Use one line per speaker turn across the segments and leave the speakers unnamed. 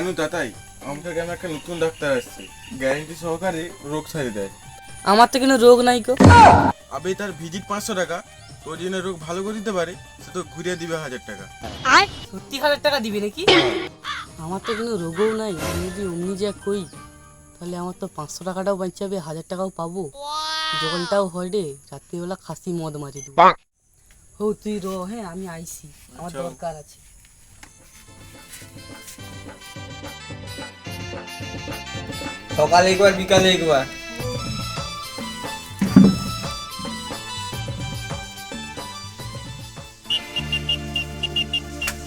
জানো তাতাই আমাদের গ্রামে একটা নতুন ডাক্তার আসছে? গ্যারেন্টি সহকারে রোগ সারিয়ে দেয়।
আমার তো কোনো রোগ নাই কো
আবে তার ভিজিট পাঁচশো টাকা। তোর জন্য রোগ ভালো করে দিতে পারে সে তো ঘুরিয়ে দিবে হাজার টাকা।
সত্যি হাজার টাকা দিবি নাকি? আমার তো কোনো রোগও নাই আমি যদি অমনি যা কই তাহলে আমার তো পাঁচশো টাকাটাও বাঁচাবে হাজার টাকাও পাবো। জলটাও হয় রে রাত্রিবেলা খাসি মদ মারি দেবো। হো তুই র হ্যাঁ আমি আইছি। আমার
আচ্ছা।
দরকার আছে।
সকালে একবার বিকালে একবার।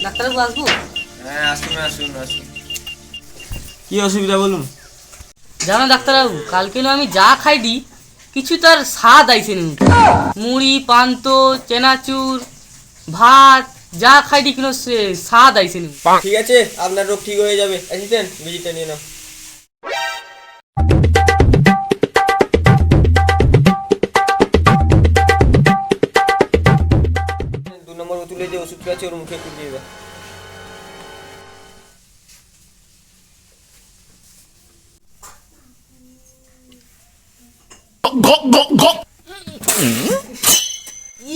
ডাক্তারবাবু আসব?
হ্যাঁ আসুন আসুন আসুন। কি অসুবিধা বলুন?
জানো ডাক্তারবাবু কালকে না আমি যা খাইডি কিছু তার স্বাদ আইছে নি মুড়ি পান্ত চেনাচুর ভাত যা খাইডি কোনো সে- স্বাদ আইছে নি।
ঠিক আছে আপনার রোগ ঠিক হয়ে যাবে। অ্যাসিস্ট্যান্ট ভিজিটটা নিয়ে নাও। দু নম্বর বোতলে যে ওষুধটা আছে ওর মুখে একটু দিয়ে দাও।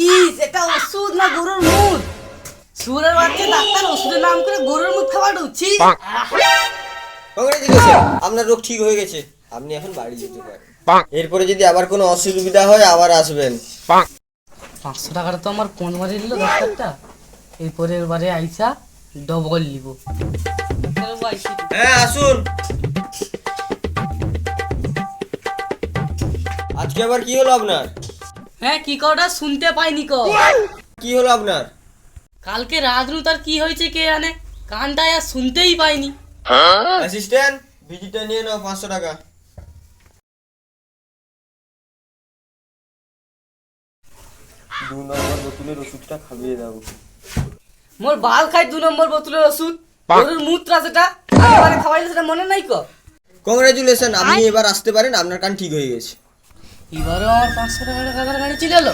ইস এটা ওষুধ না গরুর মুখ? সুরের বাচ্চা ডাক্তার ওষুধের নাম করে গরুর মুখ খাবার উঠছি।
কংগ্রেচুলেশন আপনার রোগ ঠিক হয়ে গেছে। আপনি এখন বাড়ি যেতে পারেন। এরপরে যদি আবার কোনো অসুবিধা হয় আবার আসবেন।
পাঁচশো টাকাটা তো আমার কোন বারে নিল ডাক্তারটা? এরপরের বারে আইসা ডবল নিব।
হ্যাঁ আসুন। আজকে আবার কি হলো আপনার?
হ্যাঁ কি কটা শুনতে পাইনি ক
কি হলো আপনার?
কালকে রাজনু তার কি হয়েছে কে জানে? কানটায় আর শুনতেই পাইনি।
অ্যাসিস্ট্যান্ট ভিজিটটা নিয়ে নাও পাঁচশো টাকা। দু নম্বর বোতলের ওষুধটা খাইয়ে দাও।
মোর বাল খাই দু নম্বর বোতলের ওষুধ। গরুর মুত্রা সেটা আগেবারে খাওয়াইলে সেটা মনে নাই ক?
কংগ্রেচুলেশন আপনি এবার আসতে পারেন আপনার কান ঠিক হয়ে গেছে।
এবারও আমার পাঁচশো টাকা টাকার গাড়ি চলে এলো?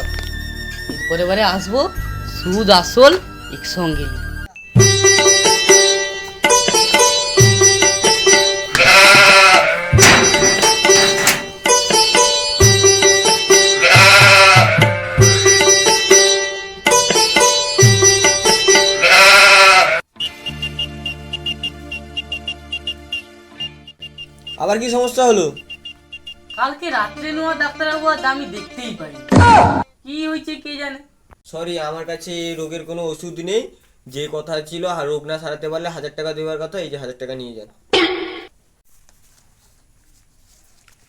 এরপরে এবারে আসব সুদ আসল। একসঙ্গে নিয়ে।
আবার কি সমস্যা হলো?
কালকে রাত্রে নেওয়া ডাক্তারবাবু আর আমি দেখতেই পাই কি হয়েছে কে জানে?
সরি আমার কাছে এই রোগের কোনো ওষুধ নেই। যে কথা ছিল আর রোগ না সারাতে পারলে হাজার টাকা দেওয়ার কথা এই যে হাজার টাকা নিয়ে যান।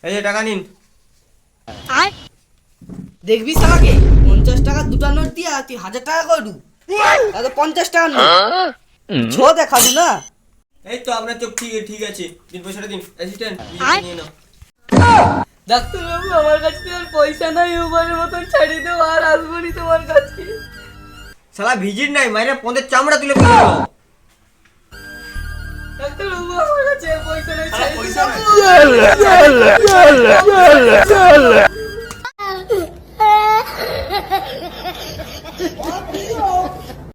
এই যে টাকা নিন।
দেখবি সালাকে পঞ্চাশ টাকা দুটা নোট দিয়া তুই হাজার টাকা করু তাহলে পঞ্চাশ টাকা নোট ছ দেখাবো না?
এই তো আপনার চোখ ঠিক ঠিক আছে। দিন পয়সাটা দিন। অ্যাসিস্ট্যান্ট নিয়ে নাও।
ডাক্তারবাবু আমার কাছে আর পয়সা নাই উবারের মতন ছাড়ি দেবো আর আসব নি তোমার কাছে।
শালা ভিজিট নাই মাইরে পদের চামড়া তুলে ফেলো
ডাক্তারবাবু আমার কাছে পয়সা নাই ছাড়ি দেবো।